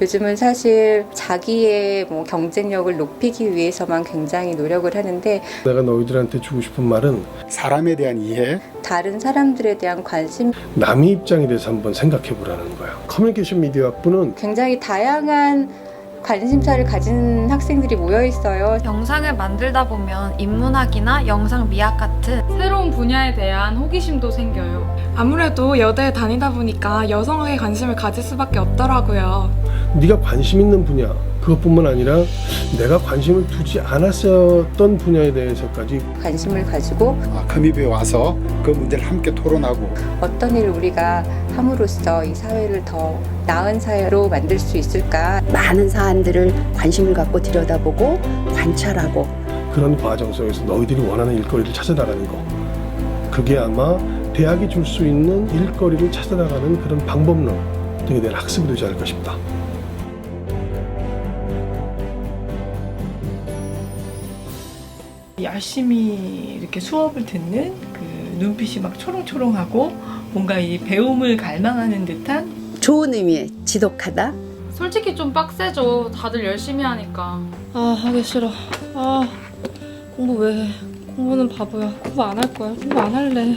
요즘은 사실 자기의 뭐 경쟁력을 높이기 위해서만 굉장히 노력을 하는데 내가 너희들한테 주고 싶은 말은 사람에 대한 이해, 다른 사람들에 대한 관심 남의 입장에 대해서 한번 생각해 보라는 거야. 커뮤니케이션 미디어 학부는 굉장히 다양한 관심사를 가진 학생들이 모여 있어요. 영상을 만들다 보면 인문학이나 영상 미학 같은 새로운 분야에 대한 호기심도 생겨요. 아무래도 여대에 다니다 보니까 여성학에 관심을 가질 수밖에 없더라고요. 네가 관심 있는 분야 그것뿐만 아니라 내가 관심을 두지 않았었던 분야에 대해서까지 관심을 가지고 아, 커뮤니티에 와서 그 문제를 함께 토론하고 어떤 일을 우리가 함으로써 이 사회를 더 나은 사회로 만들 수 있을까 많은 사안들을 관심을 갖고 들여다보고 관찰하고 그런 과정 속에서 너희들이 원하는 일거리를 찾아나가는 거 그게 아마 대학이 줄 수 있는 일거리를 찾아나가는 그런 방법론 등에 대한 학습이 되지 않을까 싶다. 열심히 이렇게 수업을 듣는 그 눈빛이 막 초롱초롱하고 뭔가 이 배움을 갈망하는 듯한 좋은 의미의 지독하다. 솔직히 좀 빡세죠. 다들 열심히 하니까. 아, 하기 싫어. 아, 공부 왜 해? 공부는 바보야. 공부 안 할 거야. 공부 안 할래.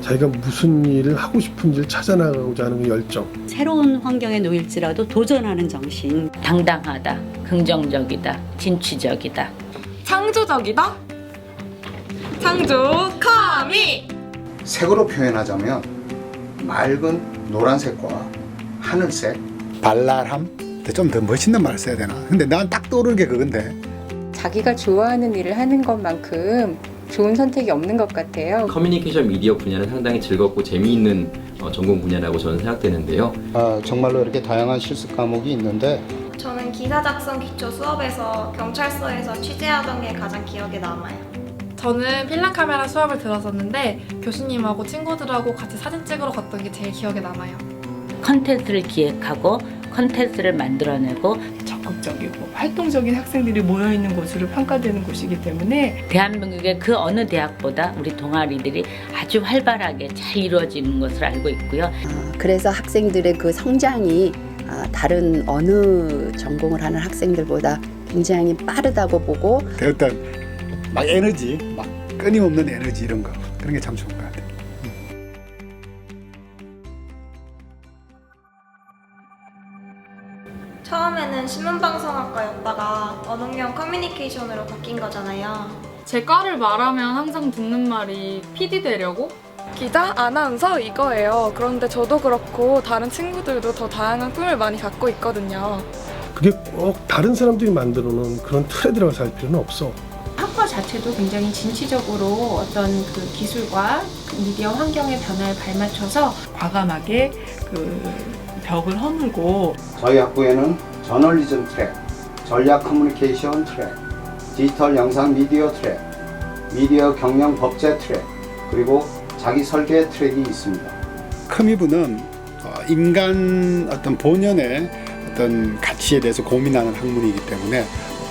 자기가 무슨 일을 하고 싶은지를 찾아나가고자 하는 그 열정 새로운 환경에 놓일지라도 도전하는 정신. 당당하다, 긍정적이다, 진취적이다. 창조적이다? 창조 커미! 색으로 표현하자면 맑은 노란색과 하늘색 발랄함, 좀 더 멋있는 말을 써야 되나? 근데 난 딱 떠오르는 게 그건데 자기가 좋아하는 일을 하는 것만큼 좋은 선택이 없는 것 같아요. 커뮤니케이션 미디어 분야는 상당히 즐겁고 재미있는 어, 전공 분야라고 저는 생각되는데요. 아, 정말로 이렇게 다양한 실습 과목이 있는데 저는 기사 작성 기초 수업에서 경찰서에서 취재하던 게 가장 기억에 남아요. 저는 필름 카메라 수업을 들었었는데 교수님하고 친구들하고 같이 사진 찍으러 갔던 게 제일 기억에 남아요. 컨텐츠를 기획하고 컨텐츠를 만들어내고 적극적이고 활동적인 학생들이 모여 있는 곳으로 평가되는 곳이기 때문에 대한민국의 그 어느 대학보다 우리 동아리들이 아주 활발하게 잘 이루어지는 것을 알고 있고요. 어, 그래서 학생들의 그 성장이 아, 다른 어느 전공을 하는 학생들보다 굉장히 빠르다고 보고 그 어떤 막 에너지, 막 끊임없는 에너지 이런 거 그런 게 참 좋은 것 같아요. 처음에는 신문방송학과였다가 언어경 커뮤니케이션으로 바뀐 거잖아요. 제 과를 말하면 항상 듣는 말이 PD 되려고? 기자, 아나운서 이거예요. 그런데 저도 그렇고 다른 친구들도 더 다양한 꿈을 많이 갖고 있거든요. 그게 꼭 다른 사람들이 만들어 놓은 그런 틀에 들어가서 할 필요는 없어. 학과 자체도 굉장히 진취적으로 어떤 그 기술과 그 미디어 환경의 변화에 발맞춰서 과감하게 그 벽을 허물고 저희 학부에는 저널리즘 트랙, 전략 커뮤니케이션 트랙, 디지털 영상 미디어 트랙, 미디어 경영 법제 트랙, 그리고 자기 설계 트랙이 있습니다. 커뮤브는 어, 인간 어떤 본연의 어떤 가치에 대해서 고민하는 학문이기 때문에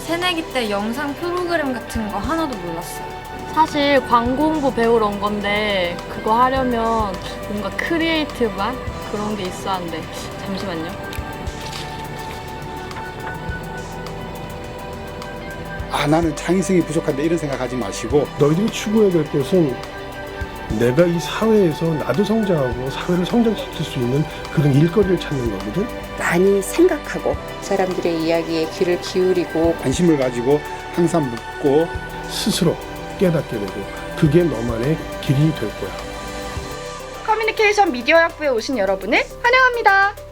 새내기 때 영상 프로그램 같은 거 하나도 몰랐어요. 사실 광고 홍보 배우러 온 건데 그거 하려면 뭔가 크리에이티브한 그런 게 있어야 하는데 잠시만요. 아 나는 창의성이 부족한데 이런 생각하지 마시고 너희들이 추구해야 될 것은 내가 이 사회에서 나도 성장하고 사회를 성장시킬 수 있는 그런 일거리를 찾는 거거든. 많이 생각하고 사람들의 이야기에 귀를 기울이고 관심을 가지고 항상 묻고 스스로 깨닫게 되고 그게 너만의 길이 될 거야. 커뮤니케이션 미디어 학부에 오신 여러분을 환영합니다.